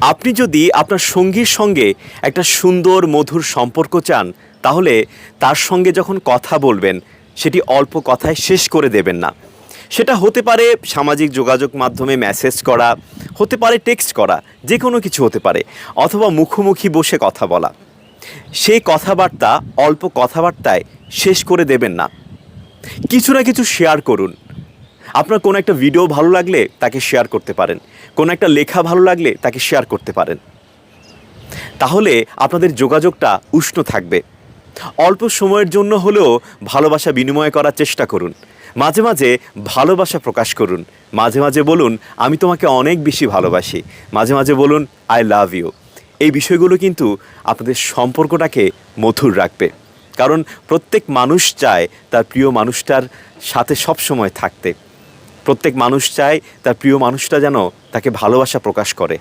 আপনি যদি আপনার সঙ্গীর সঙ্গে একটা সুন্দর, মধুর সম্পর্ক চান, তাহলে তার সঙ্গে যখন কথা বলবেন, সেটি অল্প কথায় শেষ করে দেবেন না। সেটা হতে পারে সামাজিক যোগাযোগ মাধ্যমে মেসেজ করা, হতে পারে টেক্সট করা যে কোনো কিছু হতে পারে, অথবা মুখোমুখি বসে কথা বলা। সেই কথাবার্তা অল্প কথাবার্তায় শেষ করে দেবেন না। কিছু না কিছু শেয়ার করুন। আপনার কোনো একটা ভিডিও ভালো লাগলে তাকে শেয়ার করতে পারেন। কোনো একটা লেখা ভালো লাগলে তাকে শেয়ার করতে পারেন। তাহলে আপনাদের যোগাযোগটা উষ্ণ থাকবে। অল্প সময়ের জন্য হলেও ভালোবাসা বিনিময় করার চেষ্টা করুন। মাঝে মাঝে ভালোবাসা প্রকাশ করুন। মাঝে মাঝে বলুন, আমি তোমাকে অনেক বেশি ভালোবাসি। মাঝে মাঝে বলুন আই লাভ ইউ এই বিষয়গুলো কিন্তু আপনাদের সম্পর্কটাকে মধুর রাখবে। কারণ প্রত্যেক মানুষ চায় তার প্রিয় মানুষটার সাথে সব সময় থাকতে। প্রত্যেক মানুষ চায় তার প্রিয় মানুষটা যেন তাকে ভালোবাসা প্রকাশ করে।